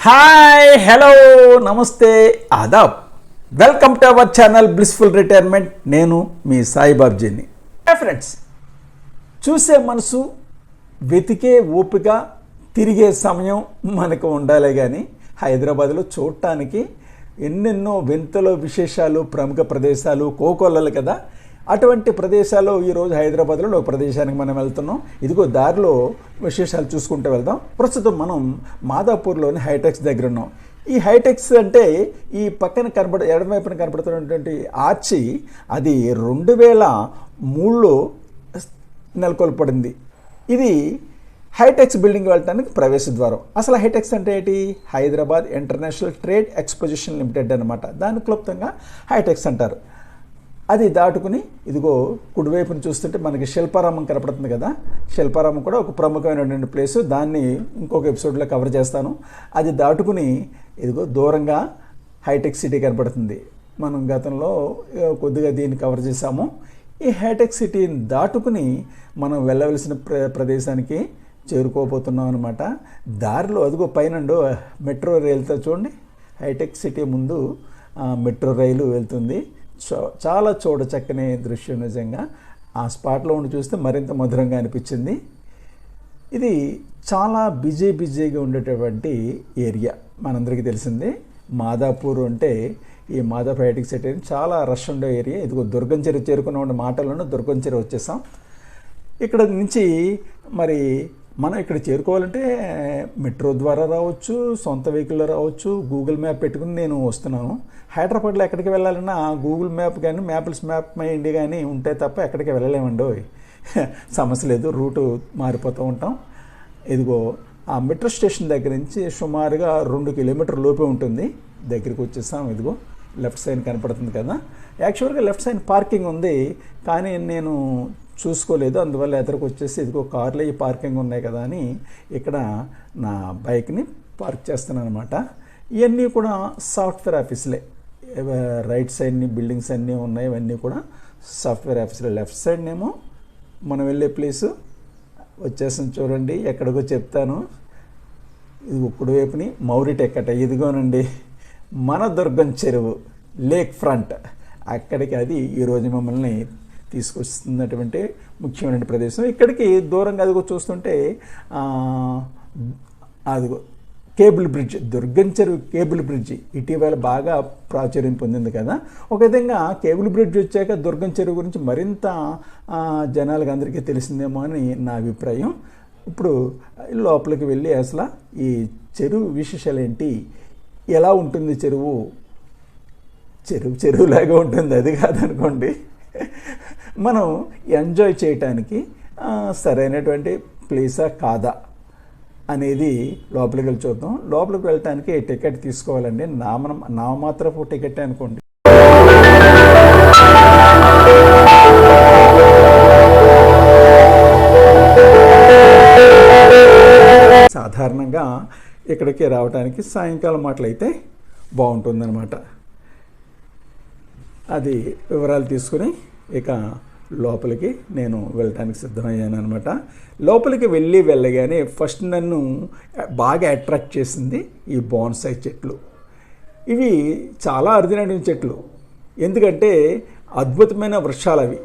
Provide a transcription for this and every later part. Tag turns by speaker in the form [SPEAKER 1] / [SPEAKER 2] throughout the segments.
[SPEAKER 1] Hi hello namaste adab. Welcome to our channel blissful retirement నేను మీ సాయిబాబ్జీని friends చూసే మనసు వెతికే ఓపిక తిరిగే సమయం మనకు ఉండాలి కానీ హైదరాబాద్లో చూడటానికి ఎన్నెన్నో వింతలు విశేషాలు ప్రముఖ ప్రదేశాలు కోకొల్లలు కదా అటువంటి ప్రదేశాలు ఈరోజు హైదరాబాద్లో ఒక ప్రదేశానికి మనం వెళ్తున్నాం. ఇదిగో దారిలో విశేషాలు చూసుకుంటూ వెళ్దాం. ప్రస్తుతం మనం మాదాపూర్లోని హైటెక్స్ దగ్గర ఉన్నాం. ఈ హైటెక్స్ అంటే ఈ పక్కన కనబడ ఎడమవైపున కనబడుతున్నటువంటి ఆర్చి అది రెండు వేల మూడులో నెలకొల్పడింది ఇది హైటెక్స్ బిల్డింగ్ వెళ్ళటానికి ప్రవేశ ద్వారం. అసలు హైటెక్స్ అంటే ఏంటి? Hyderabad international trade exposition limited అనమాట దాని క్లుప్తంగా హైటెక్స్ అంటారు. అది దాటుకుని ఇదిగో కుడివైపును చూస్తుంటే మనకి శిల్పారామం కనపడుతుంది కదా. శిల్పారామం కూడా ఒక ప్రముఖమైనటువంటి ప్లేస్. దాన్ని ఇంకొక ఎపిసోడ్లో కవర్ చేస్తాను. అది దాటుకుని ఇదిగో దూరంగా హైటెక్ సిటీ కనపడుతుంది. మనం గతంలో కొద్దిగా దీన్ని కవర్ చేసాము ఈ హైటెక్ సిటీని దాటుకుని మనం వెళ్ళవలసిన ప్ర ప్రదేశానికి చేరుకోబోతున్నాం అనమాట దారిలో అదిగో పైనండు మెట్రో రైలుతో చూడండి. హైటెక్ సిటీ ముందు మెట్రో రైలు వెళ్తుంది. చాలా చూడ చక్కని దృశ్యం నిజంగా ఆ స్పాట్లో ఉండి చూస్తే మరింత మధురంగా అనిపించింది. ఇది చాలా బిజీ బిజీగా ఉండేటటువంటి ఏరియా. మనందరికీ తెలిసిందే మాదాపూర్ అంటే ఈ మాదాపూర్ హైటెక్ సిటీ చాలా రష్ ఉండే ఏరియా. ఇదిగో దుర్గం చెరువు చేరుకున్న మాటలను దుర్గం చెరువు వచ్చేసాం. ఇక్కడ నుంచి మరి మనం ఇక్కడ చేరుకోవాలంటే మెట్రో ద్వారా రావచ్చు సొంత వెహికల్లో రావచ్చు గూగుల్ మ్యాప్ పెట్టుకుని నేను వస్తున్నాను. హైదరాబాద్లో ఎక్కడికి వెళ్ళాలన్నా గూగుల్ మ్యాప్ కానీ మ్యాప్స్ మ్యాప్ మై ఇండియా కానీ ఉంటే తప్ప ఎక్కడికి వెళ్ళలేమండి సమస్య లేదు రూటు మారిపోతూ ఉంటాం. ఇదిగో ఆ మెట్రో స్టేషన్ దగ్గర నుంచి సుమారుగా రెండు కిలోమీటర్ లోపే ఉంటుంది. దగ్గరికి వచ్చేసాం ఇదిగో లెఫ్ట్ సైడ్ కనపడుతుంది కదా. యాక్చువల్గా లెఫ్ట్ సైడ్ పార్కింగ్ ఉంది కానీ నేను చూసుకోలేదు. అందువల్ల ఎదురుకు వచ్చేసి ఇదిగో కార్లో ఈ పార్కింగ్ ఉన్నాయి కదా అని ఇక్కడ నా బైక్ని పార్క్ చేస్తున్నాను అనమాట ఇవన్నీ కూడా సాఫ్ట్వేర్ ఆఫీసులే. రైట్ సైడ్ని బిల్డింగ్స్ అన్నీ ఉన్నాయి. ఇవన్నీ కూడా సాఫ్ట్వేర్ ఆఫీసులే. లెఫ్ట్ సైడ్నేమో మనం వెళ్ళే ప్లేసు. వచ్చేసాం చూడండి. ఎక్కడికో చెప్తాను. ఇది ఇప్పుడు వైపుని మౌరిటెక్ అట. ఇదిగోనండి. మన దుర్గం చెరువు లేక్ ఫ్రంట్. అక్కడికి అది ఈరోజు మమ్మల్ని తీసుకొస్తున్నటువంటి ముఖ్యమైన ప్రదేశం. ఇక్కడికి దూరంగా అదిగో చూస్తుంటే అదిగో కేబుల్ బ్రిడ్జ్ దుర్గం చెరువు కేబుల్ బ్రిడ్జ్. ఇటీవల బాగా ప్రాచుర్యం పొందింది కదా. ఒక విధంగా కేబుల్ బ్రిడ్జ్ వచ్చాక దుర్గం చెరువు గురించి మరింత జనాలకు అందరికీ తెలిసిందేమో అని నా అభిప్రాయం. ఇప్పుడు లోపలికి వెళ్ళి అసలు ఈ చెరువు విశేషాలు ఏంటి? ఎలా ఉంటుంది చెరువు? చెరువు చెరువులాగా ఉంటుంది అది కాదనుకోండి. మనం ఎంజాయ్ చేయటానికి సరైనటువంటి ప్లేసా కాదా అనేది లోపలికి వెళ్ళి చూద్దాం. లోపలికి వెళ్ళటానికి టికెట్ తీసుకోవాలండి. నామనం నామమాత్రపు టికెట్ అనుకోండి. సాధారణంగా ఇక్కడికి రావడానికి సాయంకాలం మాటలైతే బాగుంటుందన్నమాట. అది వివరాలు తీసుకుని ఇక లోపలికి నేను వెళ్ళటానికి సిద్ధమయ్యాను అనమాట లోపలికి వెళ్ళి వెళ్ళగానే ఫస్ట్ నన్ను బాగా అట్రాక్ట్ చేసింది ఈ బాన్సాయి చెట్లు. ఇవి చాలా అరుదైన చెట్లు. ఎందుకంటే అద్భుతమైన వృక్షాలు అవి.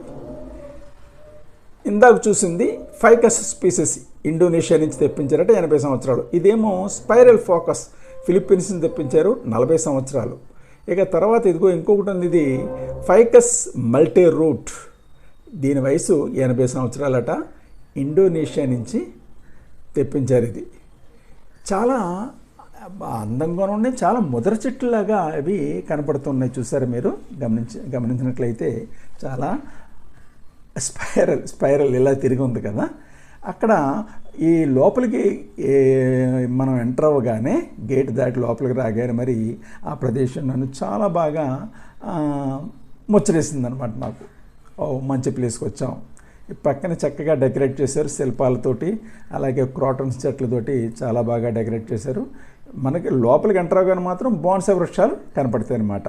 [SPEAKER 1] ఇందాక చూసింది ఫైకస్ స్పీసెస్ ఇండోనేషియా నుంచి తెప్పించారట ఎనభై సంవత్సరాలు. ఇదేమో స్పైరల్ ఫోకస్ ఫిలిప్పీన్స్ నుంచి తెప్పించారు నలభై సంవత్సరాలు. ఇక తర్వాత ఇదిగో ఇంకొకటి ఉంది ఇది ఫైకస్ మల్టీ రూట్. దీని వయసు ఎనభై సంవత్సరాలట. ఇండోనేషియా నుంచి తెప్పించారు ఇది. చాలా అందంగా ఉన్నాయి చాలా ముదర చెట్టులాగా అవి కనపడుతున్నాయి చూసారు మీరు? గమనించి గమనించినట్లయితే చాలా స్పైరల్ స్పైరల్ ఇలా తిరిగి ఉంది కదా. అక్కడ ఈ లోపలికి మనం ఎంటర్ అవ్వగానే గేట్ దాటి లోపలికి రాగానే మరి ఆ ప్రదేశం నన్ను చాలా బాగా ముచ్చరేసింది అనమాట నాకు. ఓ మంచి ప్లేస్కి వచ్చాం. ఈ పక్కన చక్కగా డెకరేట్ చేశారు శిల్పాలతోటి అలాగే క్రాటన్స్ చెట్లతోటి చాలా బాగా డెకరేట్ చేశారు. మనకి లోపలికి ఎంటర్ అవ్వగానే మాత్రం బోన్సా వృక్షాలు కనపడతాయి అన్నమాట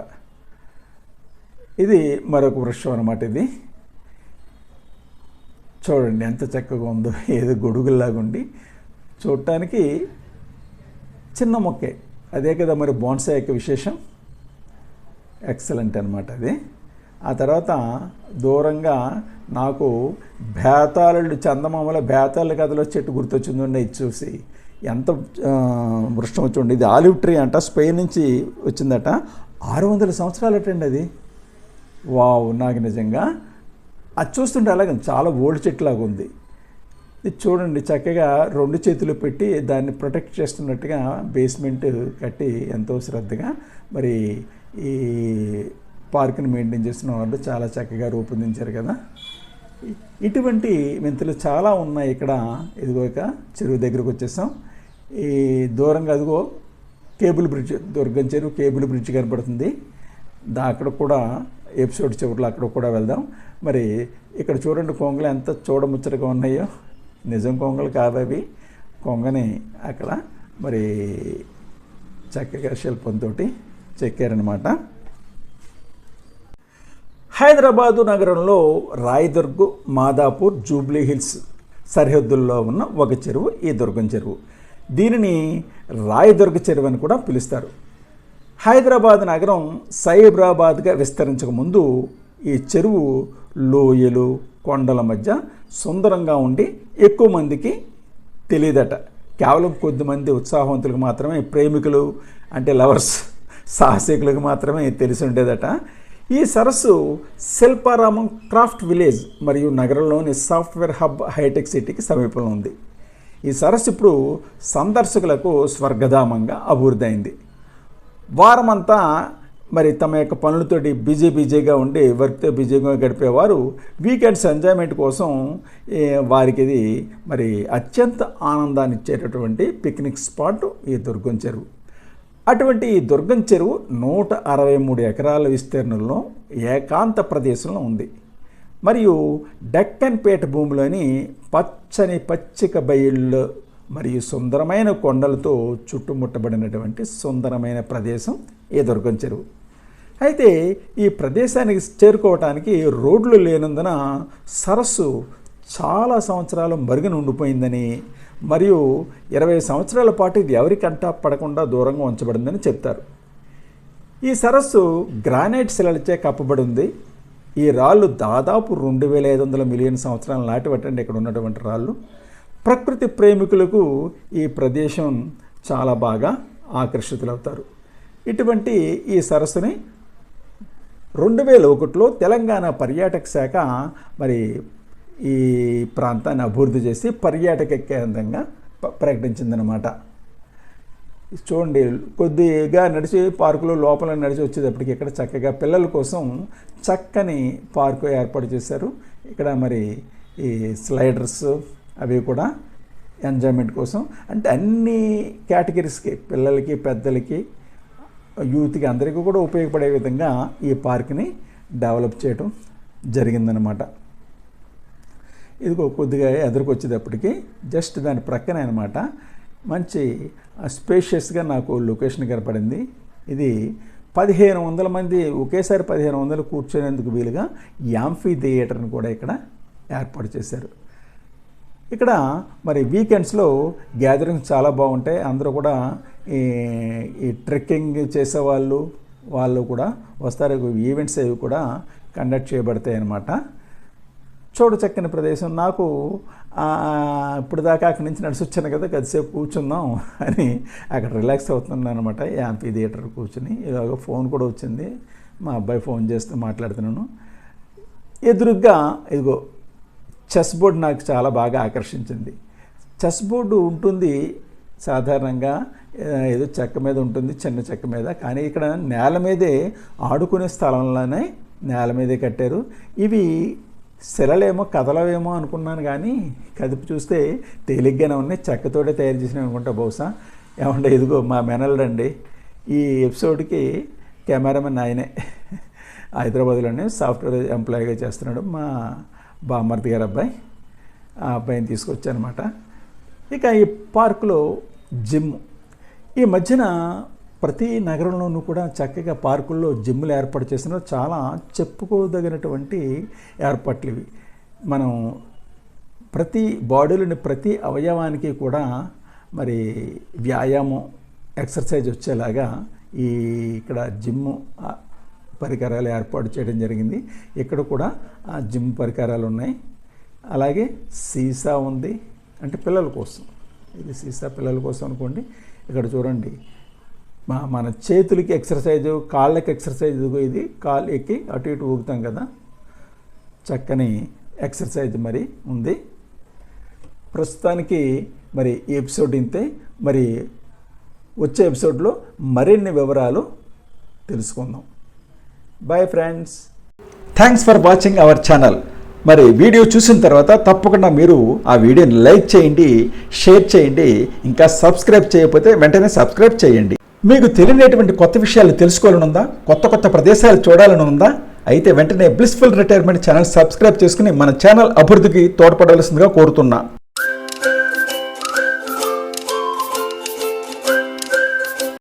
[SPEAKER 1] ఇది మరొక వృక్షం అనమాట ఇది. చూడండి ఎంత చక్కగా ఉందో. ఏదో గొడుగుల్లాగా ఉండి చూడటానికి చిన్న మొక్కే. అదే కదా మరి బోన్సా యొక్క విశేషం. ఎక్సలెంట్ అనమాట అది. ఆ తర్వాత దూరంగా నాకు బేతాళుడు చందమామల బేతాళ కథలో చెట్టు గుర్తొచ్చిందండి ఇది చూసి. ఎంత వృష్టం వృక్షం వచ్చి ఇది ఆలివ్ ట్రీ అంట స్పెయిన్ నుంచి వచ్చిందట. ఆరు వందల సంవత్సరాలటండి అది. వావ్ నాకు నిజంగా అది చూస్తుంటే అలాగే చాలా ఓల్డ్ చెట్టులాగా ఉంది. ఇది చూడండి చక్కగా రెండు చేతులు పెట్టి దాన్ని ప్రొటెక్ట్ చేస్తున్నట్టుగా బేస్మెంట్ కట్టి ఎంతో శ్రద్ధగా మరి ఈ పార్క్ని మెయింటైన్ చేస్తున్న వాళ్ళు చాలా చక్కగా రూపొందించారు కదా. ఇటువంటి వింతలు చాలా ఉన్నాయి ఇక్కడ. ఇదిగో ఇక చెరువు దగ్గరకు వచ్చేసాం. ఈ దూరంగా అదిగో కేబుల్ బ్రిడ్జ్ దుర్గం చెరువు కేబుల్ బ్రిడ్జ్ కనపడుతుంది. దా అక్కడ కూడా ఎపిసోడ్ చివరిలో అక్కడ కూడా వెళ్దాం. మరి ఇక్కడ చూడండి కొంగలు ఎంత చూడముచ్చటగా ఉన్నాయో. నిజం కొంగలు కాదు అవి. కొంగని అక్కడ మరి చక్కగా శిల్పంతో చెక్కారనమాట హైదరాబాదు నగరంలో రాయదుర్గ్ మాదాపూర్ జూబ్లీ హిల్స్ సరిహద్దుల్లో ఉన్న ఒక చెరువు ఈ దుర్గం చెరువు. దీనిని రాయదుర్గ చెరువు అని కూడా పిలుస్తారు. హైదరాబాద్ నగరం సైబరాబాద్గా విస్తరించక ముందు ఈ చెరువు లోయలు కొండల మధ్య సుందరంగా ఉండి ఎక్కువ మందికి తెలియదట కేవలం కొద్దిమంది ఉత్సాహవంతులకు మాత్రమే ప్రేమికులు అంటే లవర్స్ సాహసికులకు మాత్రమే తెలిసి ఉండేదట. ఈ సరస్సు శిల్పారామం క్రాఫ్ట్ విలేజ్ మరియు నగరంలోని సాఫ్ట్వేర్ హబ్ హైటెక్ సిటీకి సమీపంలో ఉంది. ఈ సరస్సు ఇప్పుడు సందర్శకులకు స్వర్గధామంగా అభివృద్ధి అయింది. వారమంతా మరి తమ యొక్క పనులతోటి బిజీ బిజీగా ఉండి వర్క్తో బిజీగా గడిపేవారు. వీకెండ్స్ ఎంజాయ్మెంట్ కోసం వారికి ఇది మరి అత్యంత ఆనందాన్ని ఇచ్చేటటువంటి పిక్నిక్ స్పాట్ ఈ దుర్గం చెరువు. అటువంటి ఈ దుర్గం చెరువు నూట అరవై మూడు ఎకరాల విస్తీర్ణంలో ఏకాంత ప్రదేశంలో ఉంది. మరియు డెక్కన్ పేట భూమిలోని పచ్చని పచ్చిక బయళ్ళు మరియు సుందరమైన కొండలతో చుట్టుముట్టబడినటువంటి సుందరమైన ప్రదేశం ఈ దుర్గం చెరువు. అయితే ఈ ప్రదేశానికి చేరుకోవటానికి రోడ్లు లేనందున సరస్సు చాలా సంవత్సరాలు మరుగున ఉండిపోయిందని మరియు ఇరవై సంవత్సరాల పాటు ఇది ఎవరికంటా పడకుండా దూరంగా ఉంచబడిందని చెప్తారు. ఈ సరస్సు గ్రానైట్ శిలలచే కప్పబడి ఉంది ఈ రాళ్ళు దాదాపు రెండు వేల ఐదు వందల మిలియన్ సంవత్సరాల నాటివటండి ఇక్కడ ఉన్నటువంటి రాళ్ళు. ప్రకృతి ప్రేమికులకు ఈ ప్రదేశం చాలా బాగా ఆకర్షితులవుతారు. ఇటువంటి ఈ సరస్సుని రెండు వేల ఒకటిలో తెలంగాణ పర్యాటక శాఖ మరి ఈ ప్రాంతాన్ని అభివృద్ధి చేసి పర్యాటక కేంద్రంగా ప- ప్రకటించిందనమాట చూడండి కొద్దిగా నడిచి పార్కులో లోపల నడిచి వచ్చేటప్పటికి ఇక్కడ చక్కగా పిల్లల కోసం చక్కని పార్కు ఏర్పాటు చేశారు. ఇక్కడ మరి ఈ స్లైడర్స్ అవి కూడా ఎంజాయ్మెంట్ కోసం. అంటే అన్ని కేటగిరీస్కి పిల్లలకి పెద్దలకి యూత్కి అందరికీ కూడా ఉపయోగపడే విధంగా ఈ పార్క్ని డెవలప్ చేయడం జరిగిందనమాట. ఇదిగో కొద్దిగా ఎదురుకొచ్చేటప్పటికి జస్ట్ దాని ప్రక్కనే అనమాట. మంచి స్పేషియస్గా నాకు లొకేషన్ కనపడింది. ఇది పదిహేను వందల మంది ఒకేసారి పదిహేను వందలు కూర్చునేందుకు వీలుగా యాంఫీ థియేటర్ని కూడా ఇక్కడ ఏర్పాటు చేశారు. ఇక్కడ మరి వీకెండ్స్లో గ్యాదరింగ్స్ చాలా బాగుంటాయి. అందరూ కూడా ఈ ఈ ట్రెక్కింగ్ చేసేవాళ్ళు వాళ్ళు కూడా వస్తారు. ఈవెంట్స్ అవి కూడా కండక్ట్ చేయబడతాయి అన్నమాట. చూడ చక్కని ప్రదేశం. నాకు ఇప్పుడు దాకా అక్కడి నుంచి నడిచొచ్చాను కదా కొద్దిసేపు కూర్చుందాం అని అక్కడ రిలాక్స్ అవుతున్నాను అనమాట యాంపీ థియేటర్ కూర్చుని ఇలాగ ఫోన్ కూడా వచ్చింది. మా అబ్బాయి ఫోన్ చేస్తూ మాట్లాడుతున్నాను. ఎదురుగ్గా ఇదిగో చెస్ బోర్డు నాకు చాలా బాగా ఆకర్షించింది. చెస్ బోర్డు ఉంటుంది సాధారణంగా ఏదో చెక్క మీద ఉంటుంది చిన్న చెక్క మీద. కానీ ఇక్కడ నేల మీదే ఆడుకునే స్థలంలోనే నేల మీదే కట్టారు. ఇవి శిలలేమో కదలవేమో అనుకున్నాను కానీ కదిపి చూస్తే తేలిగ్గానే ఉన్నాయి. చెక్కతోటే తయారు చేసినవి అనుకుంటా బహుశా. ఏమంటే ఇదిగో మా మెనల్డండి ఈ ఎపిసోడ్కి కెమెరామెన్ ఆయనే. హైదరాబాద్లోనే సాఫ్ట్వేర్ ఎంప్లాయీగా చేస్తున్నాడు మా బామ్మర్ది గారు అబ్బాయి ఆ అబ్బాయిని తీసుకొచ్చానమాట. ఇక ఈ పార్కులో జిమ్. ఈ మధ్యన ప్రతి నగరంలోనూ కూడా చక్కగా పార్కుల్లో జిమ్లు ఏర్పాటు చేసిన చాలా చెప్పుకోదగినటువంటి ఏర్పాట్లు ఇవి. మనం ప్రతి బాడీలోని ప్రతి అవయవానికి కూడా మరి వ్యాయామం ఎక్సర్సైజ్ వచ్చేలాగా ఈ ఇక్కడ జిమ్ పరికరాలు ఏర్పాటు చేయడం జరిగింది. ఇక్కడ కూడా ఆ జిమ్ పరికరాలు ఉన్నాయి. అలాగే సీసా ఉంది. అంటే పిల్లల కోసం. ఇది సీసా పిల్లల కోసం అనుకోండి. ఇక్కడ చూడండి. మా మన చేతులకి ఎక్సర్సైజ్ కాళ్ళకి ఎక్సర్సైజ్ ఇది. కాళ్ళు ఎక్కి అటు ఇటు ఊగుతాం కదా. చక్కని ఎక్సర్సైజ్ మరి ఉంది. ప్రస్తుతానికి మరి ఈ ఎపిసోడ్ ఇంతే. మరి వచ్చే ఎపిసోడ్లో మరిన్ని వివరాలు తెలుసుకుందాం. Bye friends thanks for watching our channel మరి వీడియో చూసిన తర్వాత తప్పకుండా మీరు ఆ వీడియోని లైక్ చేయండి షేర్ చేయండి ఇంకా సబ్స్క్రైబ్ చేయకపోతే వెంటనే సబ్స్క్రైబ్ చేయండి. మీకు తెలియనటువంటి కొత్త విషయాలు తెలుసుకోవాలని ఉందా కొత్త కొత్త ప్రదేశాలు చూడాలని ఉందా అయితే వెంటనే బ్లిస్ఫుల్ రిటైర్మెంట్ ఛానల్ సబ్స్క్రైబ్ చేసుకుని మన ఛానల్ అభివృద్ధికి తోడ్పడవలసిందిగా కోరుతున్నా.